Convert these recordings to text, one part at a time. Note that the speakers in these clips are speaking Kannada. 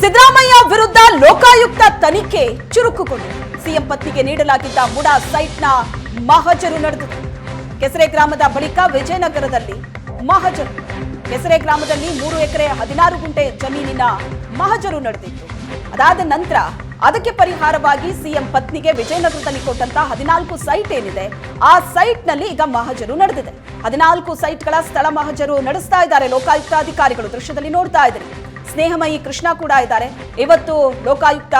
ಸಿದ್ದರಾಮಯ್ಯ ವಿರುದ್ಧ ಲೋಕಾಯುಕ್ತ ತನಿಖೆ ಚುರುಕುಗೊಂಡಿದೆ ಸಿಎಂ ಪತ್ನಿಗೆ ನೀಡಲಾಗಿದ್ದ ಮುಡಾ ಸೈಟ್ನ ಮಹಜರು ನಡೆದಿದೆ ಕೆಸರೆ ಗ್ರಾಮದ ಬಳಿಕ ವಿಜಯನಗರದಲ್ಲಿ ಮಹಜರು. ಕೆಸರೆ ಗ್ರಾಮದಲ್ಲಿ ಮೂರು ಎಕರೆ ಹದಿನಾರು ಗುಂಟೆ ಜಮೀನಿನ ಮಹಜರು ನಡೆದಿತ್ತು. ಅದಾದ ನಂತರ ಅದಕ್ಕೆ ಪರಿಹಾರವಾಗಿ ಸಿಎಂ ಪತ್ನಿಗೆ ವಿಜಯನಗರದಲ್ಲಿ ಕೊಟ್ಟಂತ ಹದಿನಾಲ್ಕು ಸೈಟ್ ಏನಿದೆ, ಆ ಸೈಟ್ನಲ್ಲಿ ಈಗ ಮಹಜರು ನಡೆದಿದೆ. ಹದಿನಾಲ್ಕು ಸೈಟ್ಗಳ ಸ್ಥಳ ಮಹಜರು ನಡೆಸ್ತಾ ಇದ್ದಾರೆ. ಲೋಕಾಯುಕ್ತ ಅಧಿಕಾರಿಗಳು ದೃಶ್ಯದಲ್ಲಿ ನೋಡ್ತಾ ಇದ್ದಾರೆ. ಸ್ನೇಹಮಯಿ ಕೃಷ್ಣ ಕೂಡ ಇದ್ದಾರೆ. ಇವತ್ತು ಲೋಕಾಯುಕ್ತ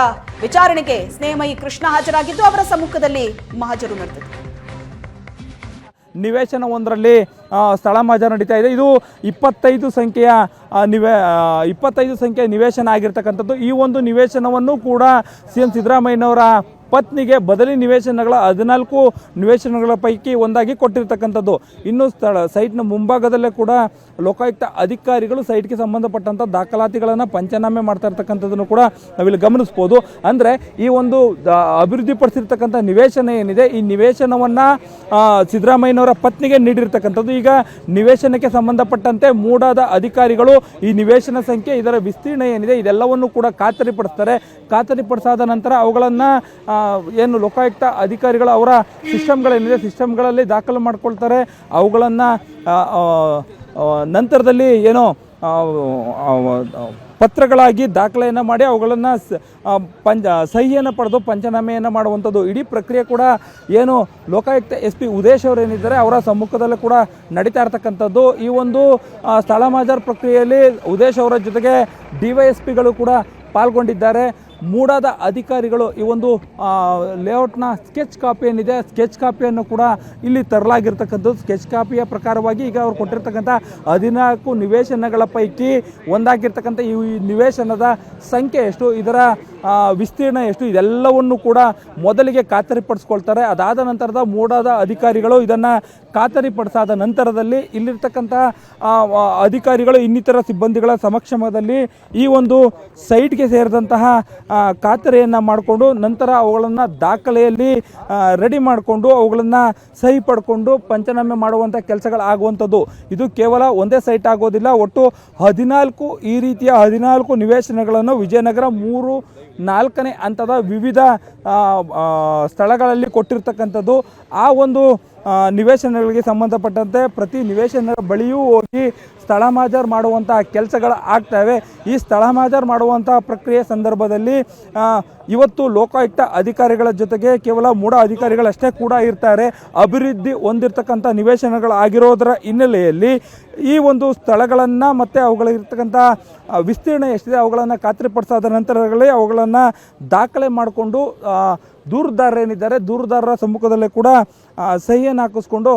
ವಿಚಾರಣೆಗೆ ಸ್ನೇಹಮಯಿ ಕೃಷ್ಣ ಹಾಜರಾಗಿದ್ದು, ಅವರ ಸಮ್ಮುಖದಲ್ಲಿ ಮಹಜರು ನಡೆದಿದೆ. ನಿವೇಶನ ಒಂದರಲ್ಲಿ ಸ್ಥಳ ಮಾಜ ನಡೀತಾ ಇದೆ. ಇದು ಇಪ್ಪತ್ತೈದು ಸಂಖ್ಯೆಯ ನಿವೇ ಇಪ್ಪತ್ತೈದು ಸಂಖ್ಯೆಯ ನಿವೇಶನ ಆಗಿರ್ತಕ್ಕಂಥದ್ದು. ಈ ಒಂದು ನಿವೇಶನವನ್ನು ಕೂಡ ಸಿ ಎಂ ಸಿದ್ದರಾಮಯ್ಯನವರ ಪತ್ನಿಗೆ ಬದಲಿ ನಿವೇಶನಗಳ ಹದಿನಾಲ್ಕು ನಿವೇಶನಗಳ ಪೈಕಿ ಒಂದಾಗಿ ಕೊಟ್ಟಿರ್ತಕ್ಕಂಥದ್ದು. ಇನ್ನು ಸ್ಥಳ, ಸೈಟ್ನ ಮುಂಭಾಗದಲ್ಲೇ ಕೂಡ ಲೋಕಾಯುಕ್ತ ಅಧಿಕಾರಿಗಳು ಸೈಟ್ಗೆ ಸಂಬಂಧಪಟ್ಟಂಥ ದಾಖಲಾತಿಗಳನ್ನು ಪಂಚನಾಮೆ ಮಾಡ್ತಾ ಇರ್ತಕ್ಕಂಥದ್ದನ್ನು ಕೂಡ ನಾವಿಲ್ಲಿ ಗಮನಿಸ್ಬೋದು. ಅಂದರೆ ಈ ಒಂದು ಅಭಿವೃದ್ಧಿಪಡಿಸಿರ್ತಕ್ಕಂಥ ನಿವೇಶನ ಏನಿದೆ, ಈ ನಿವೇಶನವನ್ನು ಸಿದ್ದರಾಮಯ್ಯನವರ ಪತ್ನಿಗೆ ನೀಡಿರ್ತಕ್ಕಂಥದ್ದು. ಈಗ ನಿವೇಶನಕ್ಕೆ ಸಂಬಂಧಪಟ್ಟಂತೆ ಮೂಡಾದ ಅಧಿಕಾರಿಗಳು ಈ ನಿವೇಶನ ಸಂಖ್ಯೆ, ಇದರ ವಿಸ್ತೀರ್ಣ ಏನಿದೆ, ಇದೆಲ್ಲವನ್ನು ಕೂಡ ಖಾತರಿಪಡಿಸ್ತಾರೆ. ಖಾತರಿಪಡಿಸಾದ ನಂತರ ಅವುಗಳನ್ನು ಏನು ಲೋಕಾಯುಕ್ತ ಅಧಿಕಾರಿಗಳು ಅವರ ಸಿಸ್ಟಮ್ಗಳೇನಿದೆ, ಸಿಸ್ಟಮ್ಗಳಲ್ಲಿ ದಾಖಲು ಮಾಡ್ಕೊಳ್ತಾರೆ. ಅವುಗಳನ್ನು ನಂತರದಲ್ಲಿ ಏನೋ ಪತ್ರಗಳಾಗಿ ದಾಖಲೆಯನ್ನು ಮಾಡಿ ಅವುಗಳನ್ನು ಪಂಚ ಸಹಿಯನ್ನು ಪಡೆದು ಪಂಚನಾಮೆಯನ್ನು ಮಾಡುವಂಥದ್ದು. ಇಡೀ ಪ್ರಕ್ರಿಯೆ ಕೂಡ ಏನು ಲೋಕಾಯುಕ್ತ ಎಸ್ ಪಿ ಉದೇಶ್ ಅವರೇನಿದ್ದಾರೆ, ಅವರ ಸಮ್ಮುಖದಲ್ಲೂ ಕೂಡ ನಡೀತಾ ಇರ್ತಕ್ಕಂಥದ್ದು. ಈ ಒಂದು ಸ್ಥಳ ಮಾಜಾರ್ ಪ್ರಕ್ರಿಯೆಯಲ್ಲಿ ಉದೇಶ್ ಅವರ ಜೊತೆಗೆ ಡಿ ವೈ ಕೂಡ ಪಾಲ್ಗೊಂಡಿದ್ದಾರೆ. ಮೂಡಾದ ಅಧಿಕಾರಿಗಳು ಈ ಒಂದು ಲೇಔಟ್ನ ಸ್ಕೆಚ್ ಕಾಪಿ ಏನಿದೆ ಸ್ಕೆಚ್ ಕಾಪಿಯನ್ನು ಕೂಡ ಇಲ್ಲಿ ತರಲಾಗಿರ್ತಕ್ಕಂಥದ್ದು. ಸ್ಕೆಚ್ ಕಾಪಿಯ ಪ್ರಕಾರವಾಗಿ ಈಗ ಅವ್ರು ಕೊಟ್ಟಿರ್ತಕ್ಕಂಥ ಹದಿನಾಲ್ಕು ನಿವೇಶನಗಳ ಪೈಕಿ ಒಂದಾಗಿರ್ತಕ್ಕಂಥ ಈ ನಿವೇಶನದ ಸಂಖ್ಯೆ ಎಷ್ಟು? ಇದರ ವಿಸ್ತೀರ್ಣ ಎಷ್ಟು? ಇದೆಲ್ಲವನ್ನು ಕೂಡ ಮೊದಲಿಗೆ ಖಾತರಿಪಡಿಸ್ಕೊಳ್ತಾರೆ. ಅದಾದ ನಂತರದ ಮೂಡಾದ ಅಧಿಕಾರಿಗಳು ಇದನ್ನು ಖಾತರಿಪಡಿಸಾದ ನಂತರದಲ್ಲಿ ಇಲ್ಲಿರ್ತಕ್ಕಂಥ ಅಧಿಕಾರಿಗಳು, ಇನ್ನಿತರ ಸಿಬ್ಬಂದಿಗಳ ಸಮಕ್ಷಮದಲ್ಲಿ ಈ ಒಂದು ಸೈಟ್ಗೆ ಸೇರಿದಂತಹ ಖಾತರಿಯನ್ನು ಮಾಡಿಕೊಂಡು ನಂತರ ಅವುಗಳನ್ನು ದಾಖಲೆಯಲ್ಲಿ ರೆಡಿ ಮಾಡಿಕೊಂಡು ಅವುಗಳನ್ನು ಸಹಿ ಪಡ್ಕೊಂಡು ಪಂಚನಾಮೆ ಮಾಡುವಂಥ ಕೆಲಸಗಳಾಗುವಂಥದ್ದು ಇದು ಕೇವಲ ಒಂದೇ ಸೈಟ್ ಆಗೋದಿಲ್ಲ, ಒಟ್ಟು ಹದಿನಾಲ್ಕು ಈ ರೀತಿಯ ಹದಿನಾಲ್ಕು ನಿವೇಶನಗಳನ್ನು ವಿಜಯನಗರ ಮೂರು ನಾಲ್ಕನೇ ಹಂತದ ವಿವಿಧ ಸ್ಥಳಗಳಲ್ಲಿ ಕೊಟ್ಟಿರ್ತಕ್ಕಂಥದ್ದು. ಆ ಒಂದು ನಿವೇಶನಗಳಿಗೆ ಸಂಬಂಧಪಟ್ಟಂತೆ ಪ್ರತಿ ನಿವೇಶನದ ಬಳಿಯೂ ಹೋಗಿ ಸ್ಥಳ ಮಾಜಾರ್ ಮಾಡುವಂತಹ ಕೆಲಸಗಳು ಆಗ್ತವೆ ಈ ಸ್ಥಳ ಮಾಜಾರ್ ಮಾಡುವಂತಹ ಪ್ರಕ್ರಿಯೆ ಸಂದರ್ಭದಲ್ಲಿ ಇವತ್ತು ಲೋಕಾಯುಕ್ತ ಅಧಿಕಾರಿಗಳ ಜೊತೆಗೆ ಕೇವಲ ಮೂಡ ಅಧಿಕಾರಿಗಳಷ್ಟೇ ಕೂಡ ಇರ್ತಾರೆ. ಅಭಿವೃದ್ಧಿ ಹೊಂದಿರತಕ್ಕಂಥ ನಿವೇಶನಗಳು ಆಗಿರೋದರ ಹಿನ್ನೆಲೆಯಲ್ಲಿ ಈ ಒಂದು ಸ್ಥಳಗಳನ್ನು ಮತ್ತು ಅವುಗಳಿರ್ತಕ್ಕಂಥ ವಿಸ್ತೀರ್ಣ ಎಷ್ಟಿದೆ ಅವುಗಳನ್ನು ಖಾತ್ರಿಪಡಿಸಾದ ನಂತರಗಳೇ ಅವುಗಳನ್ನು ದಾಖಲೆ ಮಾಡಿಕೊಂಡು ದೂರುದಾರರು ಏನಿದ್ದಾರೆ, ದೂರುದಾರರ ಸಮ್ಮುಖದಲ್ಲೇ ಕೂಡ ಸಹಿಯನ್ನು ಹಾಕಿಸ್ಕೊಂಡು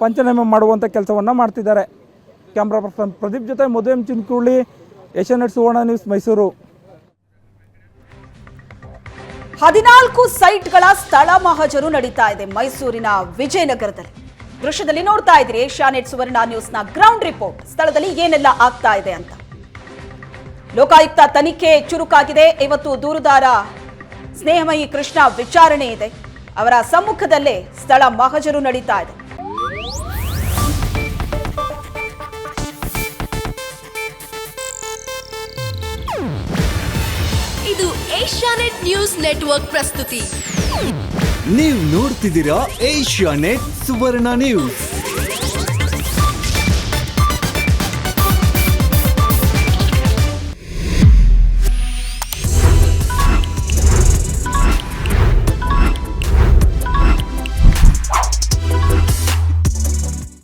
ಪಂಚನಾಮೆ ಮಾಡುವಂಥ ಕೆಲಸವನ್ನು ಮಾಡ್ತಿದ್ದಾರೆ. ಕ್ಯಾಮ್ರಾ ಪರ್ಸನ್ ಪ್ರದೀಪ್ ಜೊತೆ ಮದುವೆ ಚಿನ್ಕುಳ್ಳಿ ಏಷ್ಯಾನೆಟ್ ಸುವರ್ಣ ನ್ಯೂಸ್ ಮೈಸೂರು. ಹದಿನಾಲ್ಕು ಸೈಟ್ಗಳ ಸ್ಥಳ ಮಹಜರು ನಡೀತಾ ಇದೆ ಮೈಸೂರಿನ ವಿಜಯನಗರದಲ್ಲಿ. ದೃಶ್ಯದಲ್ಲಿ ನೋಡ್ತಾ ಇದ್ದೀರಿ ಏಷ್ಯಾನೆಟ್ ಸುವರ್ಣ ನ್ಯೂಸ್ನ ಗ್ರೌಂಡ್ ರಿಪೋರ್ಟ್. ಸ್ಥಳದಲ್ಲಿ ಏನೆಲ್ಲ ಆಗ್ತಾ ಇದೆ ಅಂತ. ಲೋಕಾಯುಕ್ತ ತನಿಖೆ ಚುರುಕಾಗಿದೆ. ಇವತ್ತು ದೂರುದಾರ ಸ್ನೇಹಮಯಿ ಕೃಷ್ಣ ವಿಚಾರಣೆ ಇದೆ. ಅವರ ಸಮ್ಮುಖದಲ್ಲೇ ಸ್ಥಳ ಮಹಜರು ನಡೀತಾ ಇದೆ. ಇದು ಏಷ್ಯಾನೆಟ್ ನ್ಯೂಸ್ ನೆಟ್ವರ್ಕ್ ಪ್ರಸ್ತುತಿ. ನೀವು ನೋಡ್ತಿದ್ದೀರಾ ಏಷ್ಯಾ ನೆಟ್ ಸುವರ್ಣ ನ್ಯೂಸ್.